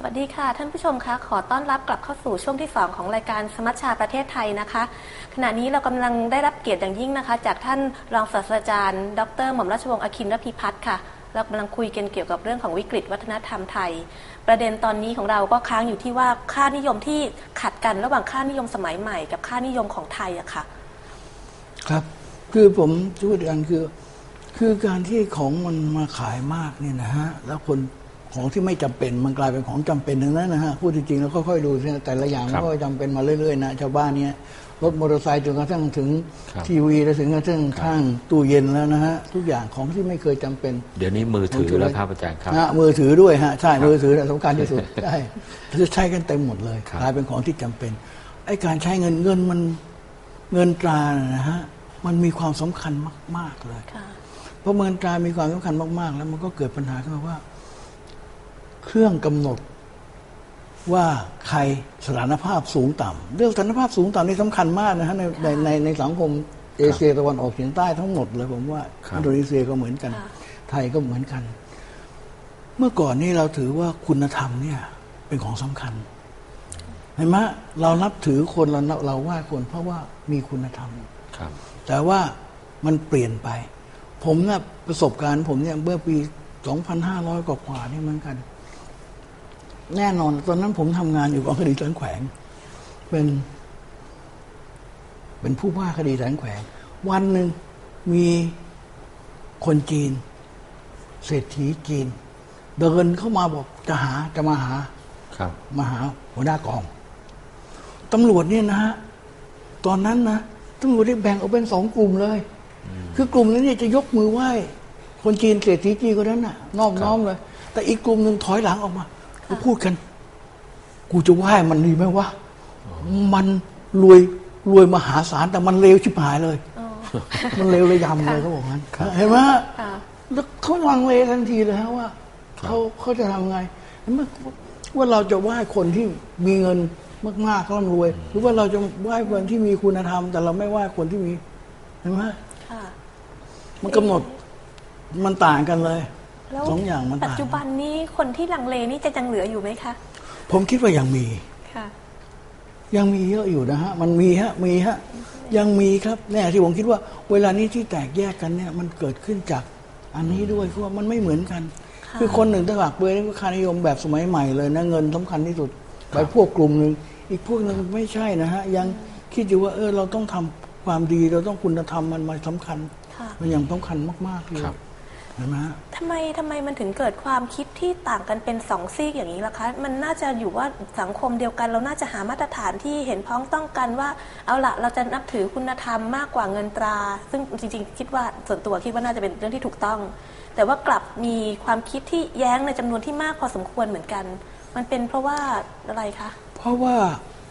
สวัสดีค่ะ ท่านผู้ชมคะขอต้อนรับกลับเข้าสู่ช่วงที่ 2 ของรายการสมัชชาประเทศไทยนะคะ ขณะนี้เรากำลังได้รับเกียรติอย่างยิ่งนะคะ จากท่านรองศาสตราจารย์ ดรหม่อมราชวงศ์อคินรพิพัฒน์ค่ะ เรากำลังคุยกันเกี่ยวกับเรื่องของวิกฤตวัฒนธรรมไทย ประเด็นตอนนี้ของเราก็ค้างอยู่ที่ว่าค่านิยมที่ขัดกันระหว่างค่านิยมสมัยใหม่ กับค่านิยมของไทยอะค่ะ ครับ คือผมพูดอีกอันคือคือการที่ของมันมาขายมากเนี่ยนะฮะแล้วคน ของที่ไม่จำเป็นมันกลายเป็นของจำเป็นทั้งนั้นนะฮะพูดจริงๆแล้วค่อยๆดูสิแต่ละอย่างคมัรันบก็จำเป็นมาเรื่อยๆนะชาวบ้านเนี่ยรถมอเตอร์ไซค์จนกระทั่งถึงครับทีวีแล้วถึงกระทั่งข้างตู้เย็นแล้วนะฮะทุกอย่างของที่ไม่เคยจำเป็น เดี๋ยวนี้มือถือแล้วครับอาจารย์ครับนะฮะมือถือด้วยฮะใช่มือถือเนี่ยสำคัญที่สุดใช่คือใช้กันเต็มหมดเลยครับกลายเป็นของที่จำเป็นไอ้การใช้เงินเงินมันเงินตราน่ะนะฮะมันมีความสำคัญมาก ๆเลยค่ะเพราะเงินตรามีความสำคัญมากๆ แล้วมันก็เกิดปัญหาขึ้นมาว่า เครื่องกำหนดว่าใครสถานภาพสูงต่ำเรื่องสถานภาพสูงต่ำนี่สำคัญมากนะฮะในในในในสังคมเอเชียตะวันออกเฉียงใต้ทั้งหมดเลยผมว่าครับอินโดนีเซียก็เหมือนกันค่ะไทยก็เหมือนกัน เมื่อก่อนนี่เราถือว่าคุณธรรมเนี่ย เป็นของสำคัญเห็นไหมเรานับถือคนเราเราไหว้คนเพราะว่ามีคุณธรรมครับ แต่ว่ามันเปลี่ยนไป ผมนะประสบการณ์ผมเนี่ยเมื่อปี 2,500 กว่ากว่าๆนี่เหมือนกัน แน่นอน ตอนนั้นผมทำงานอยู่กองคดีแสนแขวง เป็น เป็นผู้ว่าคดีแสนแขวง วันหนึ่งมีคนจีน เศรษฐีจีน เดินเข้ามาบอกจะหาจะมาหาครับมาหาหัวหน้ากองตำรวจเนี่ยนะฮะตอนนั้นนะตำรวจได้แบ่งออกเป็นสองกลุ่มเลย คือกลุ่มนั้นเนี่ยจะยกมือไหว้ คนจีนเศรษฐีจีนคนนั้นน่ะนอบน้อมเลย แต่อีกกลุ่มหนึ่งถอยหลังออกมา ก็พูดกัน กูจะไหว้มันดีไหมวะมันรวยรวยมหาศาลแต่มันเลวชิบหายเลยอ๋อมันเลวระยำเลยเขาบอกงั้นครับเห็นไหมฮะค่ะแล้วเขาลังเลทันทีเลยฮะว่าครับเขาเขาจะทำไงเห็นไหมว่าเราจะไหว้คนที่มีเงินมากๆร่ำรวย หรือว่าเราจะไหว้คนที่มีคุณธรรม แต่เราไม่ไหว้คนที่มีเห็นไหมค่ะมันกำหนดมันต่างกันเลย แล้วสองอย่างมันปัจต่างจุบันนี้คนที่ลังเลนี่จะยังเหลืออยู่ไหมคะ ผมคิดว่ายังมีค่ะ ยังมีเยอะอยู่นะฮะ มันมีฮะ มีฮะ ยังมีครับแน่ที่ผมคิดว่า เวลานี้ที่แตกแยกกันเนี่ย มันเกิดขึ้นจากอันนี้ด้วยเพราะว่ามันไม่เหมือนกันค่ะคือคนหนึ่งถ้าหากเบอร์นี่ก็ค่านิยมแบบสมัยใหม่เลยนะเงินสำคัญที่สุดไปพวกกลุ่มหนึ่งอีกพวกหนึ่งไม่ใช่นะฮะ ยังคิดอยู่ว่าเออเราต้องทำความดีเราต้องคุณธรรมมันมาสำคัญค่ะมันยังสำคัญมากๆเลย ครับเห็นไหมฮะทำไมทำไมมันถึงเกิดความคิดที่ต่างกันเป็นสองซีกอย่างนี้ล่ะคะ มันน่าจะอยู่ว่าสังคมเดียวกันเราน่าจะหามาตรฐานที่เห็นพ้องต้องกันว่า เอาละเราจะนับถือคุณธรรมมากกว่าเงินตรา ซึ่งจริงๆ คิดว่าส่วนตัวคิดว่าน่าจะเป็นเรื่องที่ถูกต้อง แต่ว่ากลับมีความคิดที่แย้งในจำนวนที่มากพอสมควรเหมือนกัน มันเป็นเพราะว่าอะไรคะเพราะว่า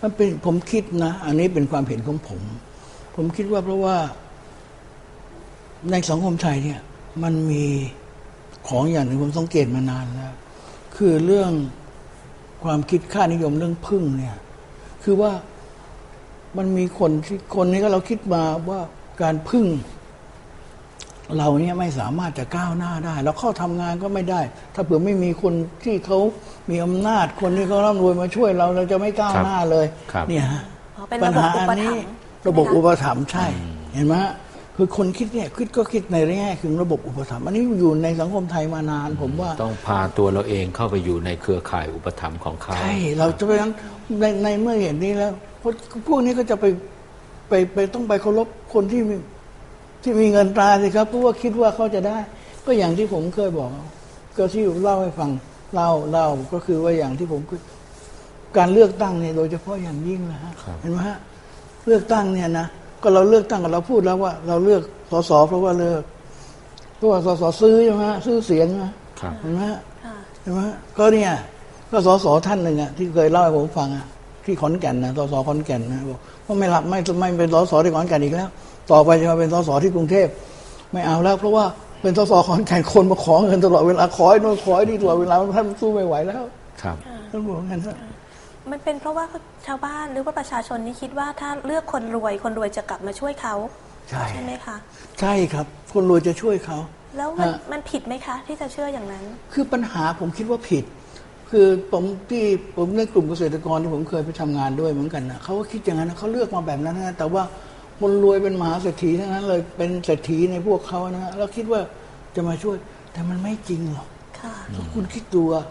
มันเป็นผมคิดนะ อันนี้เป็นความเห็นของผม ผมคิดว่าเพราะว่าในสังคมไทยเนี่ย มันมีของอย่างหนึ่งผมสังเกตมานานแล้ว คือเรื่องความคิดค่านิยมเรื่องพึ่งเนี่ย คือว่ามันมีคนที่คนนี้ก็เราคิดมาว่าการพึ่ง เราเนี่ยไม่สามารถจะก้าวหน้าได้แล้วเข้าทำงานก็ไม่ได้ ถ้าเผื่อไม่มีคนที่เขามีอำนาจ คนที่เขาร่ำรวยมาช่วยเราเราจะไม่ก้าวครับหน้าเลยครับเนี่ยฮะอ๋อเป็นปัระญบบหาอุอันปนี้ถัมภ์ระบบใช่ไหมคะอุปถัมภ์ใช่ เห็นไหมฮะ คือคนคิดเนี่ยคิดก็คิดในแง่ถึงระบบอุปถัมภ์อันนี้อยู่ในสังคมไทยมานาน ผมว่าต้องพาตัวเราเองเข้าไปอยู่ในเครือข่ายอุปถัมภ์ของเขาใช่เราจะไปนั้นในในเมื่อเห็นนี้แล้วพวกพวกนี้ก็จะไปไปไปต้องไปเคารพคนที่มีที่มีเงินตราสิครับเพราะว่าคิดว่าเขาจะได้ ก็อย่างที่ผมเคยบอก ก็ที่เล่าให้ฟังเล่าเล่าก็คือว่าอย่างที่ผมเคยการเลือกตั้งเนี่ยโดยเฉพาะอย่างยิ่งนะฮะครับเห็นไหมฮะเลือกตั้งเนี่ยนะ ก็เราเลือกตั้งกันเราพูดแล้วว่า เราเลือกสสเพราะว่าเลือกเพราะว่าสสซื้อใช่ไหมฮะซื้อเสียงนะครับเห็นไหมฮะค่ะใช่ไหมก็เนี่ยก็สสท่านหนึ่งอะที่เคยเล่าให้ผมฟังอะที่ขอนแก่นนะสสขอนแก่นนะบอกว่าไม่รับไม่ไม่เป็นสสที่ขอนแก่นอีกแล้ว ต่อไปจะมาเป็นสสที่กรุงเทพไม่เอาแล้ว เพราะว่าเป็นสสขอนแก่นคนมาขอเงินตลอดเวลาขอไอ้นู่นขอไอ้นี่ตลอดเวลาท่านสู้ไม่ไหวแล้ว ครับท่านบอกงั้นนะ มันเป็นเพราะว่าชาวบ้านหรือว่าประชาชนนี่คิดว่าถ้าเลือกคนรวยคนรวยจะกลับมาช่วยเขาใช่ใช่ไหมคะ ใช่ครับ คนรวยจะช่วยเขา แล้วมันฮะมันผิดไหมคะ ที่จะเชื่ออย่างนั้น คือปัญหาผมคิดว่าผิด คือผมที่ผมในกลุ่มเกษตรกรที่ผมเคยไปทำงานด้วยเหมือนกันนะเขาก็คิดอย่างนั้นนะเขาเลือกมาแบบนั้นนะแต่ว่าคนรวยเป็นมหาเศรษฐีทั้งนั้นเลยเป็นเศรษฐีในพวกเขานะแล้วคิดว่าจะมาช่วย แต่มันไม่จริงหรอกค่ะถ้าคุณคิดดูว่า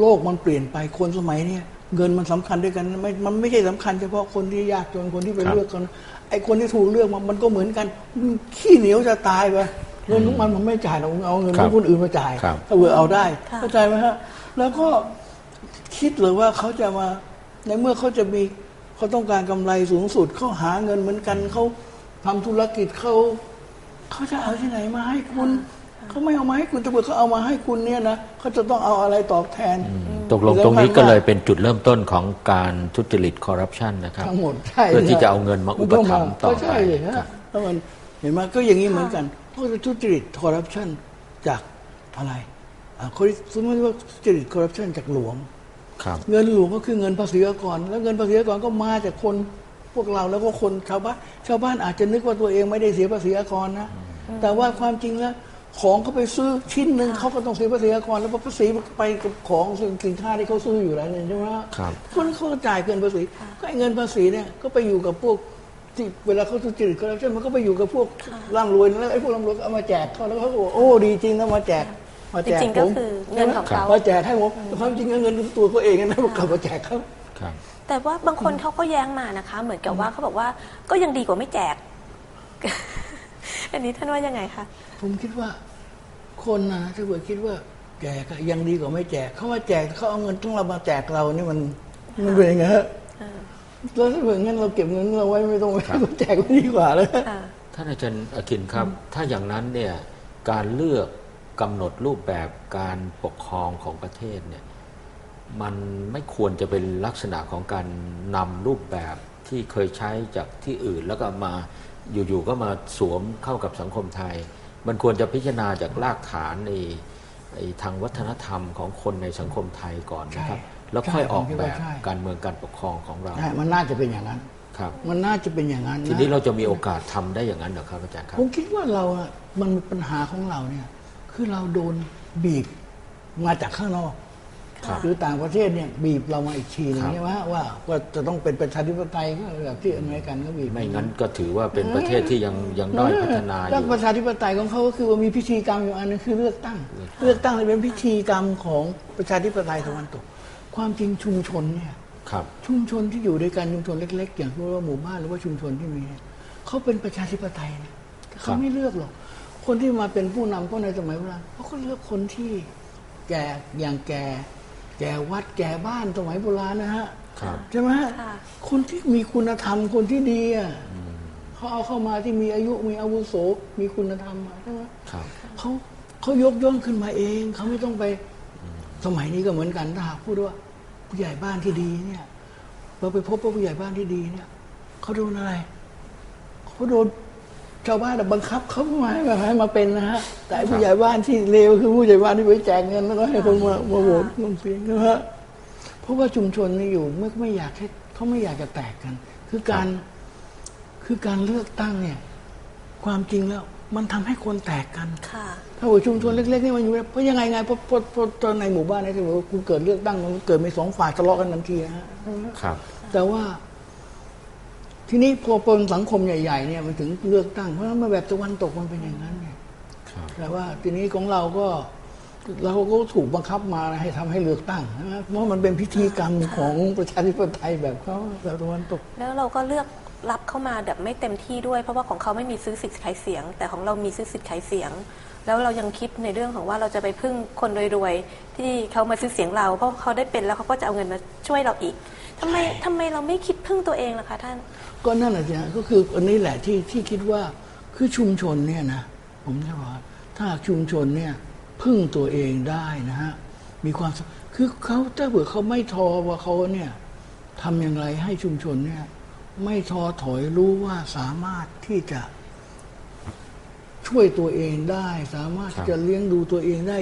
โลกมันเปลี่ยนไปคนสมัยเนี้ย เงินมันสำคัญด้วยกันไม่มันไม่ใช่สำคัญเฉพาะคนที่ยากจนคนที่ไปครับเลือกกันไอ้คนที่ถูกเลือกมามันก็เหมือนกันมันขี้เหนียวจะตายไปเงินของมันมันไม่จ่ายหรอกเอาเงินของคนอื่นมาจ่ายครับถ้าเผื่อเอาได้ค่ะเข้าใจไหมฮะแล้วก็คิดเลยว่าเขาจะมาในเมื่อเขาจะมีเขาต้องการกำไรสูงสุดเขาหาเงินเหมือนกันเขาทำธุรกิจเขาเขาจะเอาที่ไหนมาให้คุณเขาไม่เอามาให้คุณถ้าเผื่อเขาเอามาให้คุณเนี่ยนะเขาจะต้องเอาอะไรตอบแทน ตกลงตรงนี้ก็เลยเป็นจุดเริ่มต้นของการทุจริตคอร์รัปชันนะครับทั้งหมดใช่เพื่อที่จะเอาเงินมาอุปถัมภ์ต่อก็ใช่ไปเลยครัฮะบแล้วมันเห็นไหมก็อย่างนี้เหมือนกันเพราะทุจริตคอร์รัปชันจากอะไรอ่าเขาสมมติว่าทุจริตคอร์รัปชันจากหลวงครับเงินหลวงก็คือเงินภาษีอากรแล้วเงินภาษีอากรก็มาจากคนพวกเราแล้วก็คนชาวบ้านชาวบ้านอาจจะนึกว่าตัวเองไม่ได้เสียภาษีอากรนะ แต่ว่าความจริงแล้ว ของเขาไปซื้อชิ้นหนึ่งเขาก็ต้องเสียภาษีอากรแล้วภาษีไปกับของสินค้าที่เขาซื้ออยู่แล้วเนี่ยใช่ไหมฮะครับคนเขาก็จ่ายเกินภาษีก็ไอ้เงินภาษีเนี่ยก็ไปอยู่กับพวกที่เวลาเขาทุจริตคอร์รัปชันมันก็ไปอยู่กับพวกร่ำรวยแล้วไอ้พวกร่ำรวยก็เอามาแจกเขาแล้วเขาก็บอกโอ้ดีจริงนะมาแจกมาแจกจริงๆก็ผมคือเงินของเขามาแจกให้ผมแต่ความจริงแล้วเงินตัวเขาเองนะกลับมาแจกเขาครับแต่ว่าบางคนเขาก็แย้งมานะคะ เหมือนกับว่าเขาบอกว่าก็ยังดีกว่าไม่แจก อันนี้ท่านว่ายังไงคะผมคิดว่า คนนะถ้าเกิดคิดว่า แจกอะยังดีกว่าไม่แจกเขามาแจกเขาเอาเงินทั้งเรามาแจกเรานี่มันมันเป็นยังไงฮะแล้วถ้าเกิดงั้นเราเก็บเงินเราไว้ไม่ต้องไว้ครับแจกไม่ดีกว่าเลยค่ะท่านอาจารย์อคินครับ ถ้าอย่างนั้นเนี่ยการเลือกกำหนดรูปแบบการปกครองของประเทศเนี่ยมันไม่ควรจะเป็นลักษณะของการนำรูปแบบที่เคยใช้จากที่อื่นแล้วก็มา อยู่ๆก็มาสวมเข้ากับสังคมไทย มันควรจะพิจารณาจากรากฐานในไอ้ทางวัฒนธรรมของคนในสังคมไทยก่อนนะครับใช่แล้วค่อยออกใช่ผมคิดแบว่าบใช่การเมืองการปกครองของเราใช่มันน่าจะเป็นอย่างนั้นครับ มันน่าจะเป็นอย่างนั้นทีนี้เราจะมีโอกาสทำได้อย่างนั้นเหรอครับอาจารย์ครับผมคิดว่าเราอะมันมีปัญหาของเราเนี่ยคือเราโดนบีบมาจากข้างนอกครับ หรือต่างประเทศเนี่ยบีบเรามาอีกทีหนึงครับใช่ไหมว่าว่าจะต้องเป็นประชาธิปไตยก็แบบที่อเมริกันก็บีบไม่งั้นก็ถือว่าเป็นประเทศที่ยังยังด้อยพัฒนาอแล้วยู่ประชาธิปไตยของเขาก็คือว่ามีพิธีกรรมอยู่อันนึงคือเลือกตั้ง เลือกตั้งเลยเป็นพิธีกรรมของประชาธิปไตยตะวันตก ความจริงชุมชนเนี่ยครับชุมชนที่อยู่ด้วยกันชุมชนเล็ก ๆ อย่างที่ว่าหมู่บ้านหรือว่าชุมชนที่มีเนี่ยเขาเป็นประชาธิปไตยนะแต่เขาไม่เลือกหรอก คนที่มาเป็นผู้นำก็ในสมัยโบราณเขาก็เลือกคนที่แก่อย่างแก่ แก่วัดแก่บ้านสมัยโบราณนะฮะครับใช่ไหมฮะค่ะคนที่มีคุณธรรมคนที่ดีอะเขาเอาเข้ามาที่มีอายุมีอาวุโสมีคุณธรรมอะใช่ไหมครับ เขาเขายกย่องขึ้นมาเองเขาไม่ต้องไป สมัยนี้ก็เหมือนกันถ้าหากพูดว่าผู้ใหญ่บ้านที่ดีเนี่ย เราไปพบว่าผู้ใหญ่บ้านที่ดีเนี่ยเขาโดนอะไรเขาโดน ชาวบ้านอะบังคับเขามาให้มาให้มาเป็นนะฮะ แต่ไอ้ผู้ใหญ่บ้านที่เลวคือผู้ใหญ่บ้านที่ไปแจกเงินแล้วก็ให้คนมามาโหวตลงเสียงนะฮะเพราะว่าชุมชนนี่อยู่ไม่ไม่อยากให้เขาไม่อยากจะแตกกัน คือการคือการเลือกตั้งเนี่ย ความจริงแล้วมันทำให้คนแตกกันค่ะถ้าว่าชุมชนเล็กๆนี่มันอยู่เพราะยังไงไงเพราะเพราะเพราะตอนในหมู่บ้านเนี่ยถ้าว่าคุณเกิดเลือกตั้งมันเกิดมีสองฝ่ายทะเลาะกันทันทีนะฮะครับ แต่ว่า ทีนี้พอเป็นสังคมใหญ่ๆเนี่ยมันถึงเลือกตั้ง เพราะฉะนั้นมาแบบตะวันตกมันเป็นอย่างนั้นเนี่ยครับแต่ว่าทีนี้ของเราก็เราก็ถูกบังคับมาให้ทำให้เลือกตั้งนะเพราะมันเป็นพิธีกรรมของประชาธิปไตยแบบเขาแบบตะวันตก แล้วเราก็เลือกรับเข้ามาแบบไม่เต็มที่ด้วย เพราะว่าของเขาไม่มีซื้อสิทธิ์ขายเสียง แต่ของเรามีซื้อสิทธิ์ขายเสียง แล้วเรายังคิดในเรื่องของว่าเราจะไปพึ่งคนรวยๆที่เขามาซื้อเสียงเรา เพราะเขาได้เป็นแล้วเขาก็จะเอาเงินมาช่วยเราอีก ทำไมทำไมเราไม่คิดพึ่งตัวเองล่ะคะท่าน ก็นั่นแหละจ้ะก็คืออันนี้แหละที่ที่คิดว่าคือชุมชนเนี่ยนะผมจะบอกว่าถ้าชุมชนเนี่ยพึ่งตัวเองได้นะฮะมีความสคือเขาถ้าเผื่อเขาไม่ท้อว่าเขาเนี่ยทำอย่างไรให้ชุมชนเนี่ย ไม่ท้อถอยรู้ว่าสามารถที่จะช่วยตัวเองได้ สามารถที่จะเลี้ยงดูตัวเองได้